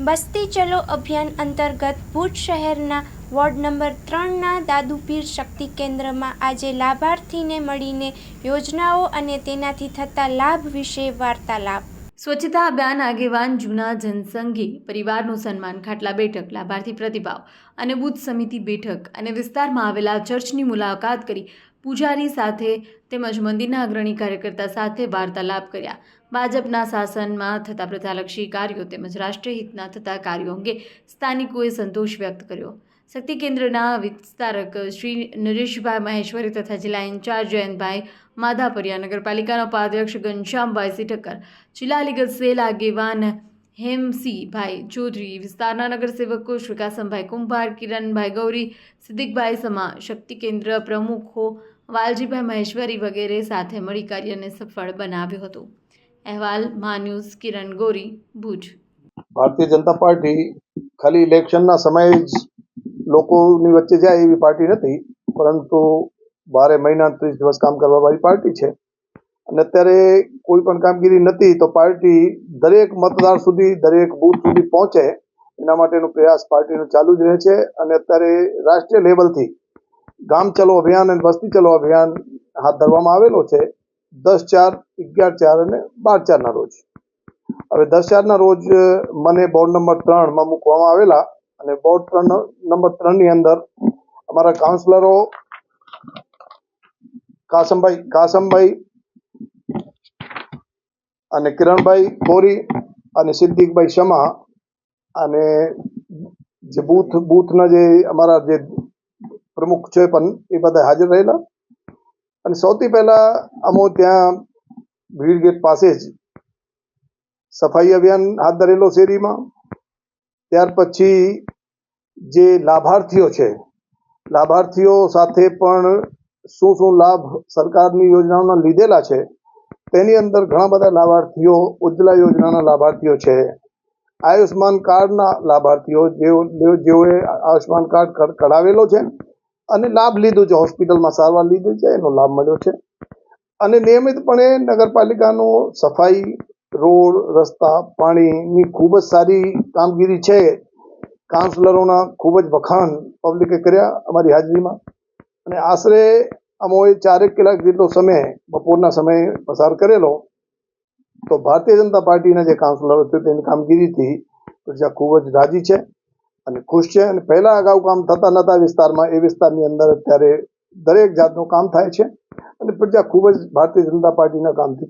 બસ્તી ચલો અભિયાન અંતર્ગત ભુજ શહેરના વોર્ડ નંબર ત્રણના દાદુપીર શક્તિ કેન્દ્રમાં આજે લાભાર્થીને મળીને યોજનાઓ અને તેનાથી થતા લાભ વિશે વાર્તાલાપ. સ્વચ્છતા અભિયાન આગેવાન જૂના જનસંઘી પરિવારનું સન્માન, ખાટલા બેઠક, લાભાર્થી પ્રતિભાવ અને બુથ સમિતિ બેઠક અને વિસ્તારમાં આવેલા ચર્ચની મુલાકાત કરી પૂજારી સાથે તેમજ મંદિરના અગ્રણી કાર્યકર્તા સાથે વાર્તાલાપ કર્યા. ભાજપના શાસનમાં થતા પ્રજાલક્ષી કાર્યો તેમજ રાષ્ટ્રીય હિતના થતા કાર્યો અંગે સ્થાનિકોએ સંતોષ વ્યક્ત કર્યો. શક્તિ કેન્દ્રના વિસ્તારક શ્રી નરેશભાઈ મહેશ્વરી તથા જિલ્લા ઇન્ચાર્જ જયંતભાઈ માધાપરિયા, નગરપાલિકાના ઉપાધ્યક્ષ ઘનશ્યામભાઈ સિઠક્કર જિલ્લા લીગલ સેલ આગેવાન હેમસિંહભાઈ ચૌધરી, વિસ્તારના નગરસેવકો શ્રીકાસમભાઈ કુંભાર, કિરણભાઈ ગૌરી, સિદ્દિકભાઈ સમા, શક્તિ કેન્દ્ર પ્રમુખો, વાલજીભાઈ મહેશ્વરી વગેરે સાથે મળી કાર્યને સફળ બનાવ્યો હતો. અહેવાલ મહાન્યૂઝ કિરણ ગોરી, ભુજ. ભારતીય જનતા પાર્ટી ખાલી ઇલેક્શનના સમયે જ લોકોની વચ્ચે જાય એવી પાર્ટી નથી, પરંતુ બારે મહિના ત્રીસ દિવસ કામ કરવાવાળી પાર્ટી છે. અને અત્યારે કોઈ પણ કામગીરી નથી, તો પાર્ટી દરેક મતદાર સુધી, દરેક બૂથ સુધી પહોંચે. એના માટેનો પ્રયાસ પાર્ટીનો ચાલુ જ રહે છે. અને અત્યારે રાષ્ટ્રીય લેવલથી ગામ ચલો અભિયાન અને વસ્તી ચલો અભિયાન હાથ ધરવામાં આવેલો છે. દસ ચાર, અગિયાર ચાર અને બાર ચારના રોજ. હવે દસ ચારના રોજ મને બોર્ડ નંબર ત્રણમાં મૂકવામાં આવેલા. અને બોર્ડ ત્રણ નંબર ત્રણની અંદર અમારા કાઉન્સિલરો કાસમભાઈ કાસમભાઈ અને કિરણભાઈ કોરી અને સિદ્દીકભાઈ શમા અને જે બૂથ, બૂથના જે અમારા જે પ્રમુખ છે પણ એ બધા હાજર રહેલા. અને સૌથી પહેલા અમો ત્યાં ભીડ ગેટ પાસે જ સફાઈ અભિયાન હાથ ધરેલો શેરીમાં. ત્યાર પછી જે લાભાર્થીઓ છે, લાભાર્થીઓ સાથે પણ શું શું લાભ સરકારની યોજનાઓના લીધેલા છે તેની અંદર ઘણા બધા લાભાર્થીઓ, ઉજ્જવલા યોજનાના લાભાર્થીઓ છે. આયુષ્માન કાર્ડના લાભાર્થીઓ જેઓ, જેઓએ આયુષ્માન કાર્ડ કઢાવેલો છે અને લાભ લીધો છે. હોસ્પિટલમાં સારવાર લીધી છે, એનો લાભ મળ્યો છે. અને નિયમિતપણે નગરપાલિકાનો સફાઈ, રોડ, રસ્તા, પાણીની ખૂબ જ સારી કામગીરી છે. કાઉન્સિલરોના ખૂબ જ વખાણ પબ્લિકે કર્યા અમારી હાજરીમાં. અને આશરે અમોએ ચારેક કલાક જેટલો સમય બપોરના સમયે પસાર કરેલો, તો ભારતીય જનતા પાર્ટીના જે કાઉન્સિલર છે તેની કામગીરીથી પ્રજા ખૂબ જ રાજી છે અને ખુશ છે. અને પહેલાં અગાઉ કામ થતા નહોતા વિસ્તારમાં, એ વિસ્તારની અંદર અત્યારે દરેક જાતનું કામ થાય છે. અને પ્રજા ખૂબ જ ભારતીય જનતા પાર્ટીના કામથી